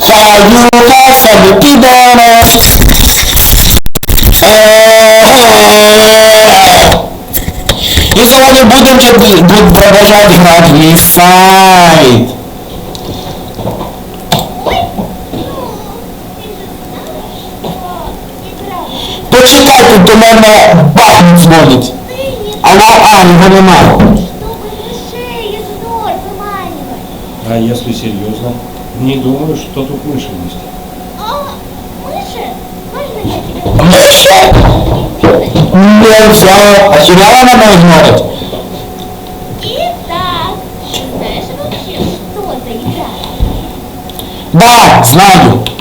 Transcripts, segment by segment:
Хаюка Сабитибана. І сьогодні будемо в Лісайд. Почекайте, до мене бахнуть дзвонить. Алло, а, його немає. А если серьезно? Не думаю, что тут мыши есть. А, мыши? Можно я тебе... Миша! Нельзя! А сюда она может. Итак, знаешь вообще, что за игра? Да, знаю.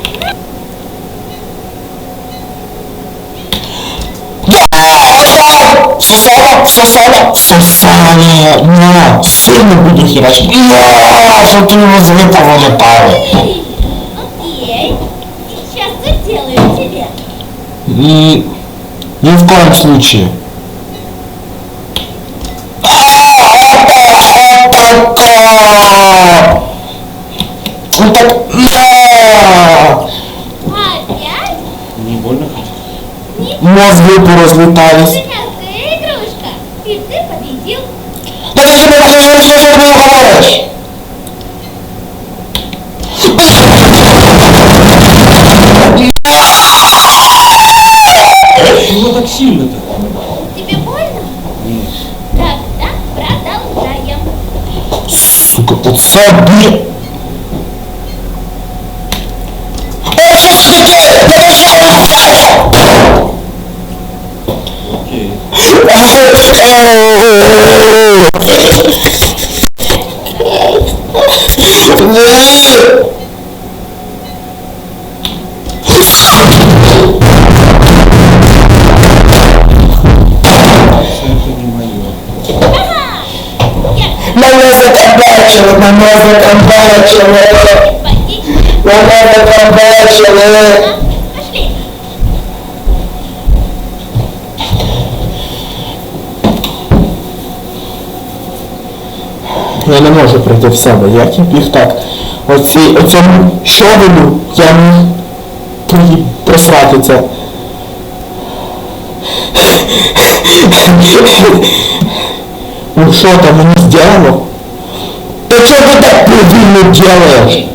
Сосала, сосала, сосание. На, сильно буду херачить. Я, что ты его злито вылетали. Окей, сейчас заделаю тебе. И ни в коем случае. А, это, это, Вот так, на! Опять? Не больно? Мозги поразлетались. Прекрасная игрушка. И ты победил. Да ты себе что, что, что, что ты говоришь? Чего так сильно-то? Тебе больно? Нет. Тогда продолжаем. Сука, оце блін. О, що ж таке? Я не закабачили, мене закабачили, Водичка. мене закабачили. Я не можу прийти в себе, як я біг так. Оці, оцьому щовелю я міг присрати. Ну що там мені сделало? ètò gbọdọ̀ privilegiar ẹ̀.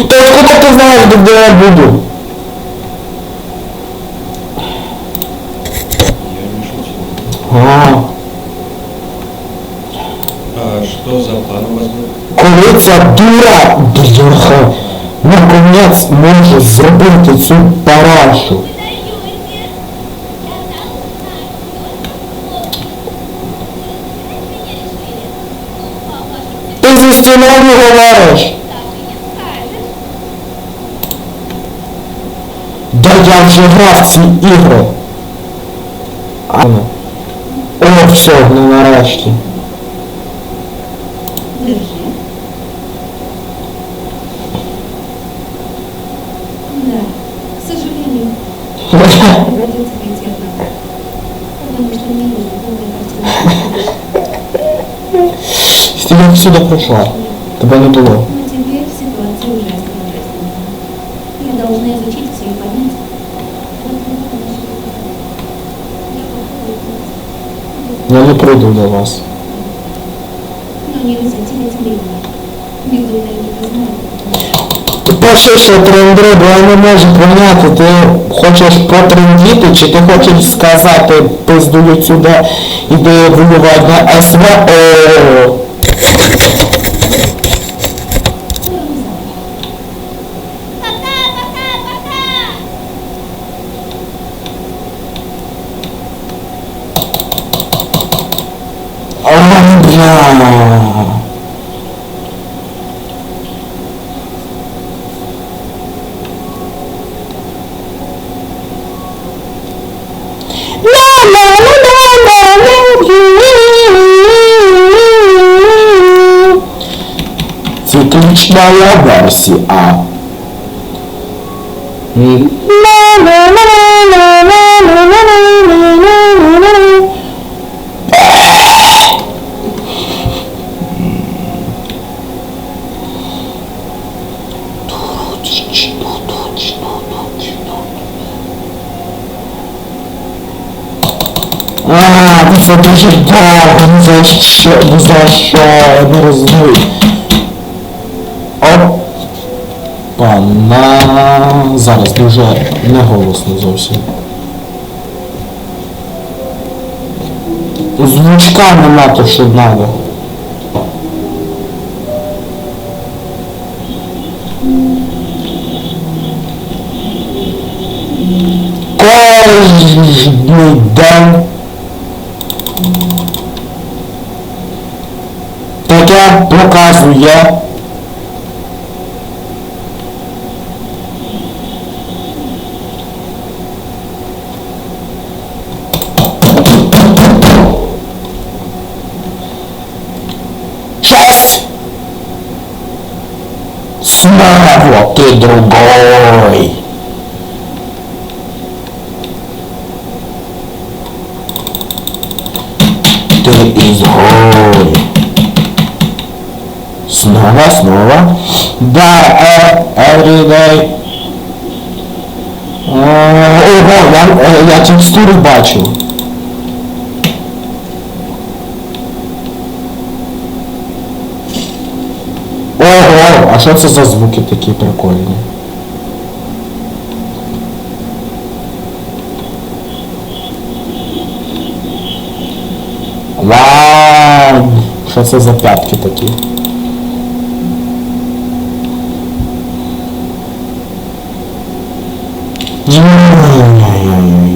Então, como é que vai do grande коли ця дура, бляха, наконець може зробити цю парашу. Ти зі стіною говориш. Да я вже грав ці ігри. А. О, все, ну нарешті. Ти як сюди прийшла? Тебе не було. Но теперь ситуация ужасно ужасная. Я должна изучить все и понять. Я попробую. Я не прийду до вас. Но нельзя терять времени. Никто не знает. Ти перше, що бо я не можу поняти, ти хочеш потрендіти, чи ти хочеш сказати пиздую сюди, іди воювати на СВО. Выключная версия. М, А, ну це дуже довго, ну за що, ну за що, я не розумію. Опа, на... Зараз дуже неголосно зовсім. Звучка нема то, що надо. Кожний день таке показує Снова ты другой! Ты изгой! Снова, снова. Да, э, every day. Е, Ого, я, е, я текстури бачу. Що це за звуки такі прикольні? Вау! Що це за п'ятки такі? Ой-ой-ой.